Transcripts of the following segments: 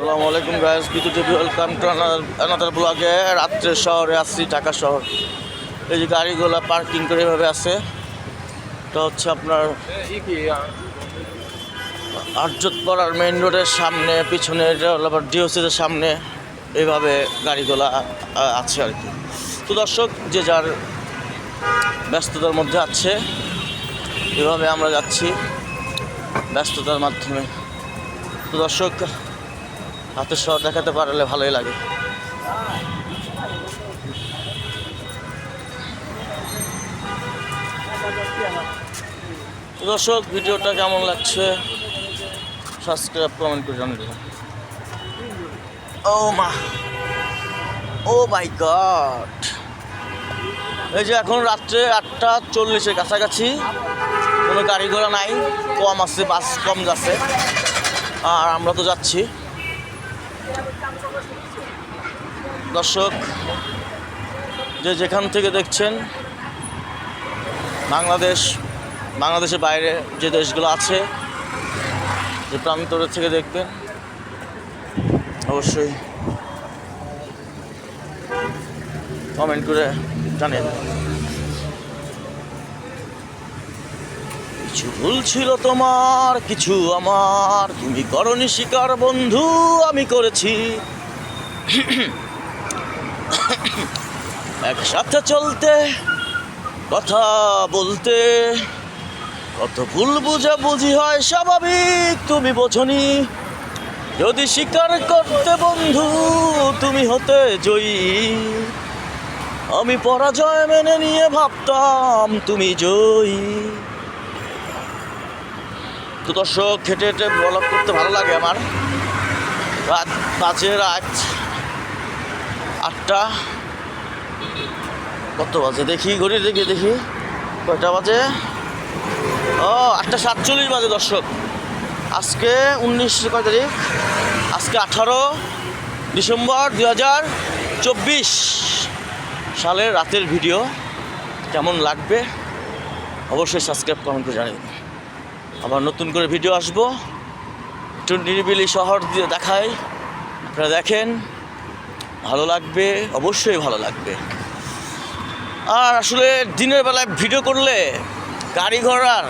সালামু আলাইকুম গাইস বিদ্যুৎ ওয়েলকাম টু আনাদার ব্লগে রাত্রে শহরে আসছি ঢাকা শহর। এই যে গাড়িগুলো পার্কিং করে এভাবে আছে, এটা হচ্ছে আপনার আর্যত পাড়ার মেইন রোডের সামনে, পিছনে, এটা হলো আবার ডিওসিদের সামনে এইভাবে গাড়িগুলো আছে আর কি। তো দর্শক, যে যার ব্যস্ততার মধ্যে আছে, এভাবে আমরা যাচ্ছি ব্যস্ততার মাধ্যমে। তো দর্শক হাতের শহর দেখাতে পারলে ভালোই লাগে। দর্শক, ভিডিওটা কেমন লাগছে? সাবস্ক্রাইব কমেন্ট করে জানিয়ে ও মা, ও মাই গড। এই যে এখন রাত্রে আটটা চল্লিশের কাছাকাছি। কোনো গাড়ি ঘোড়া নাই, কম আছে, বাস কম যাচ্ছে। আর আমরা তো যাচ্ছি। দর্শক, যে যেখান থেকে দেখছেন, বাংলাদেশ, বাংলাদেশের বাইরে যে দেশগুলো আছে, যে প্রান্তরের থেকে দেখবেন, অবশ্যই কমেন্ট করে জানিয়ে কিছু ভুল ছিল তোমার, কিছু আমার। তুমি করনি শিকার বন্ধু, আমি করেছি। একসাথে চলতে, কথা বলতে, কত ভুল বুঝা বুঝি হয় স্বাভাবিক, তুমি বোঝনি। যদি স্বীকার করতে বন্ধু, তুমি হতে জয়ী। আমি পরাজয় মেনে নিয়ে ভাবতাম, তুমি জয়ী। তো দর্শক, হেঁটে হেঁটে ব্লগ করতে ভালো লাগে আমার। রাত বাজে রাত আটটা। কত বাজে? দেখি ঘড়ি দেখি দেখি। কয়টা বাজে? ও, আটটা সাতচল্লিশ বাজে দর্শক। আজকে উনিশ, কয় তারিখ? আজকে আঠারো ডিসেম্বর দু হাজার চব্বিশ। সালের রাতের ভিডিও কেমন লাগবে? অবশ্যই সাবস্ক্রাইব, কমেন্ট করে জানিয়ে আবার নতুন করে ভিডিও আসব। একটু নিরিবিলি শহর দিয়ে দেখাই। আপনারা দেখেন, ভালো লাগবে, অবশ্যই ভালো লাগবে। আর আসলে দিনের বেলায় ভিডিও করলে গাড়ি ঘোড়ার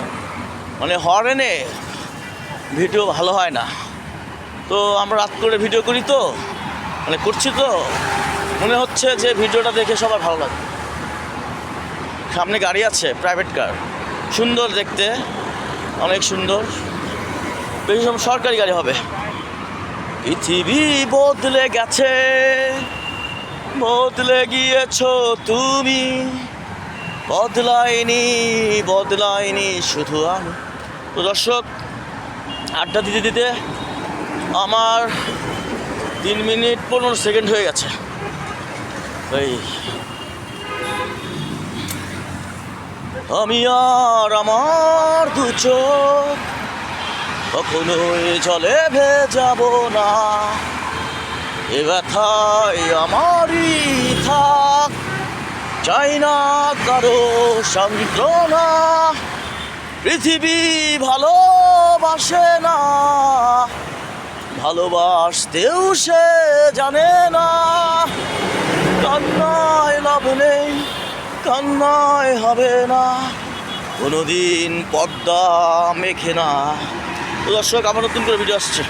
মানে হরেনে ভিডিও ভালো হয় না। তো আমরা রাত করে ভিডিও করি তো মানে করছি তো। মনে হচ্ছে যে ভিডিওটা দেখে সবার ভালো লাগবে। সামনে গাড়ি আছে প্রাইভেট কার সুন্দর দেখতে। অনেক সুন্দর। বেশি সময় সরকারি গাড়ি হবে। পৃথিবী বদলে গেছে। বদলে গিয়েছ তুমি। বদলায়নি বদলায়নি শুধু আমি। তো দর্শক, আড্ডা দিতে দিতে আমার তিন মিনিট পনেরো সেকেন্ড হয়ে গেছে। এই আমি আর আমার দু চোখ কখনোই জলে ভেজাব না। এ ব্যথায় আমারই থাক। চাই না কারও সান্ত্বনা পৃথিবী ভালোবাসে না। ভালোবাসতেও সে জানে না। কান্নায় লাভ নেই। কান্নায় হবে না। কোনোদিন পদ্মা মেখে না। দর্শক আমার নতুন করে ভিডিও আসছে।